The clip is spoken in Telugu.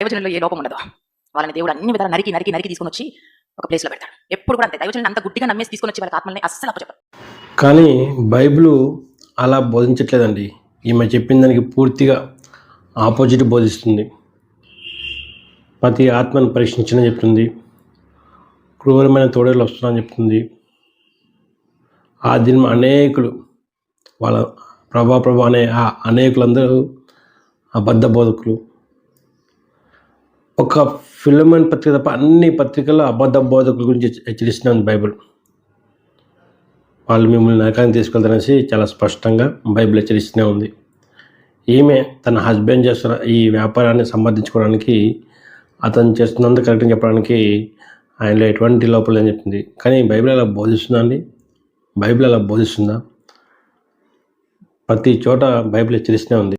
దైవజనుల్లో ఏ లోపం ఉండదు వాళ్ళని దేవుడు అన్ని విధాలు నరికి నరికి నరికి తీసుకుని వచ్చి ఒక ప్లేస్లో పెడతాడు. ఎప్పుడు కూడా అంతే. దైవజనులు అంత గుడ్డిగా నమ్మేసి తీసుకొని వచ్చి వాళ్ళకి ఆత్మల్ని అస్సలు అప్పచెప్పరు. కానీ బైబిల్ అలా బోధించట్లేదండి. ఈమె చెప్పిన దానికి పూర్తిగా ఆపోజిట్ బోధిస్తుంది. ప్రతి ఆత్మను పరీక్షించని చెప్తుంది. క్రూరమైన తోడేలు వస్తున్నాయని చెప్తుంది. ఆ దినం అనేకులు వాళ్ళ ప్రభా ప్రభా అనే ఆ అనేకులందరూ అబద్ధ బోధకులు. ఒక ఫిలమన్ పత్రిక తప్ప అన్ని పత్రికల్లో అబద్ధ బోధకుల గురించి హెచ్చరిస్తుంది బైబిల్. వాళ్ళు మిమ్మల్ని నరకాన్ని తీసుకెళ్తారనేసి చాలా స్పష్టంగా బైబిల్ హెచ్చరిస్తూనే ఉంది. ఈమె తన హస్బెండ్ చేస్తున్న ఈ వ్యాపారాన్ని సంపాదించుకోవడానికి అతను చేస్తున్నంత కరెక్ట్ అని చెప్పడానికి ఆయనలో ఎటువంటి లోపల అని చెప్తుంది. కానీ బైబిల్ అలా బోధిస్తుందా అండి? బైబిల్ అలా బోధిస్తుందా? ప్రతి చోట బైబిల్ హెచ్చరిస్తూనే ఉంది.